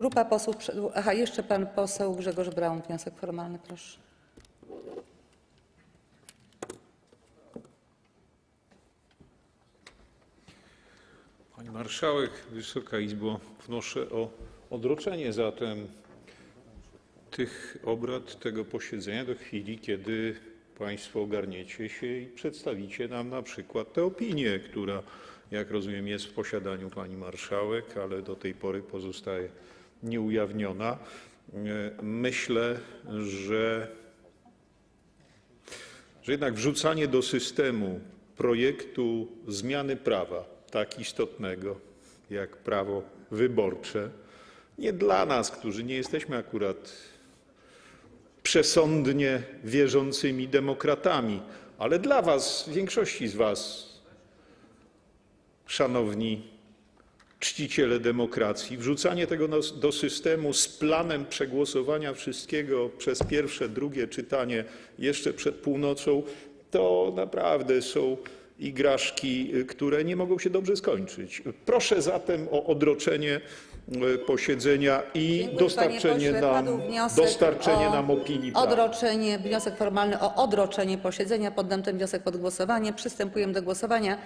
Grupa posłów. Aha, jeszcze pan poseł Grzegorz Braun, wniosek formalny, proszę. Pani Marszałek, Wysoka Izbo, wnoszę o odroczenie zatem tych obrad, tego posiedzenia do chwili, kiedy Państwo ogarniecie się i przedstawicie nam na przykład tę opinię, która, jak rozumiem, jest w posiadaniu Pani Marszałek, ale do tej pory pozostaje nieujawniona. E, Myślę, że że jednak wrzucanie do systemu projektu zmiany prawa tak istotnego jak prawo wyborcze, nie dla nas, którzy nie jesteśmy akurat przesądnie wierzącymi demokratami, ale dla Was, większości z Was, szanowni czciciele demokracji, wrzucanie tego do, systemu z planem przegłosowania wszystkiego przez pierwsze, drugie czytanie jeszcze przed północą, to naprawdę są igraszki, y, które nie mogą się dobrze skończyć. Proszę zatem o odroczenie y, posiedzenia i Dziękuję, dostarczenie pośle. nam, dostarczenie nam opinii. Odroczenie, wniosek formalny o odroczenie posiedzenia. Poddam ten wniosek pod głosowanie. Przystępujemy do głosowania.